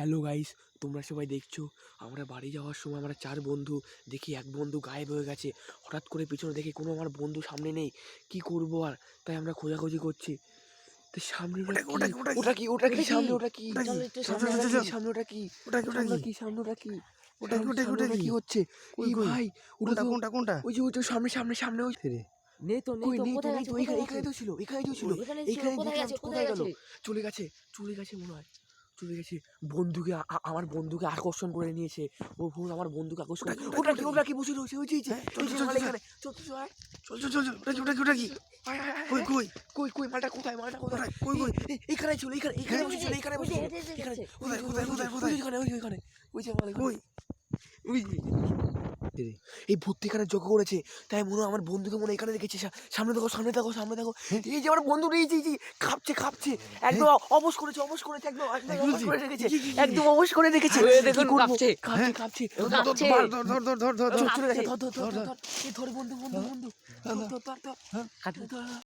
Hello guys তোমরা সবাই দেখছ আমরা বাড়ি যাওয়ার সময় আমরা চার বন্ধু দেখি এক বন্ধু গায়েব হয়ে গেছে হঠাৎ করে পিছনে দেখি কোনো আমার বন্ধু সামনে নেই কি করব আর তাই আমরা খোঁজাখুঁজি করছি তো সামনে ওটা ওটা কি, ওটা কি? ওটা কি ওটা কি ওটা কি? সামনে ওটা কি ওটা কি? চলো একটু সামনে ওটা কি? ওটা কি ওটা কি ওটা সামনে কি কি সামনে ওটা কি ওটা কি, ওটা ওটা কি? কি হচ্ছে কই, ভাই ওটা কোনটা কোনটা কোনটা ওই যে ওই তো সামনে সামনে সামনে ওই নেই তো নেই তো কোথায় গেছে এখানে এখানে কোথায় গেছে তো ছিল এখানে তো ছিল এখানে কোথায় দেখলাম গেছে কোথায় কোথায় গেল চলে গেছে চলে গেছে মনে হয় চলে গেছে। বন্ধুকে আমার বন্ধুকে আকর্ষণ করে নিয়েছে। ও ভুল আমার বন্ধুকে আকর্ষণ ওটা কি, ওটা কি, বসে রয়েছে? ওই যে হ্যাঁ, চল, চল, চল, চল। চল চল চল চল চল চল, ওটা কি ওটা কই কই? কই কই মালটা কোথায় মালটা কোথায়? কই, কই? এই, এই, এইখানে ছিল এইখানে এইখানে বসে ছিল এইখানে বসে ছিল কোথায়, কোথায়, ওইখানে ওইখানে। ওই যে। কই? ওই এই ভর্তি এখানে যোগ করেছে তাই মনে হয় আমার বন্ধুকে মনে হয় এখানে রেখেছে সামনে দেখো সামনে দেখো সামনে দেখো এই যে আমার বন্ধু এই যে খাপছে কাঁপছে একদম অবশ করেছে অবশ করেছে একদম অবশ করে রেখেছে একদম অবশ করে রেখেছে দেখুন? কাঁপছে। কাঁপছে কাঁপছে ধর ধর, ধর। ধর, ধর ধর ধর ধর ধর ধর, ধর। ধর ধর ধর ধর ধর ধর ধর ধর ধর ধর। ধর, ধর